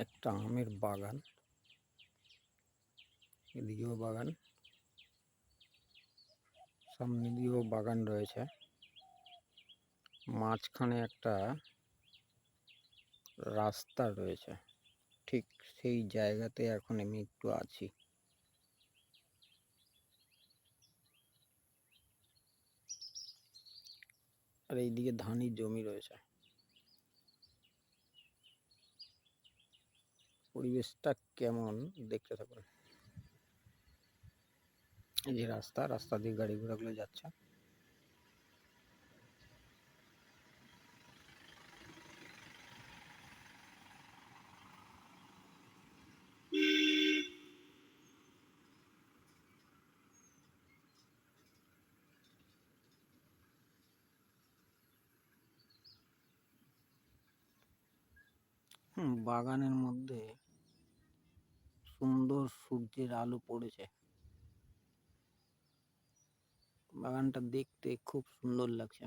একটা আমের বাগান, এদিকেও বাগান, সামনে দিকেও বাগান রয়েছে। মাঝখানে একটা রাস্তা রয়েছে। ঠিক সেই জায়গাতে এখন আমি একটু আছি। আর এইদিকে ধানের জমি রয়েছে। পরিবেশটা কেমন? দেখতে থাকুন। এই যে রাস্তা রাস্তা দিয়ে গাড়ি ঘোড়াগুলো যাচ্ছে। বাগানের মধ্যে সুন্দর সূর্যের আলো পড়েছে। বাগানটা দেখতে খুব সুন্দর লাগছে।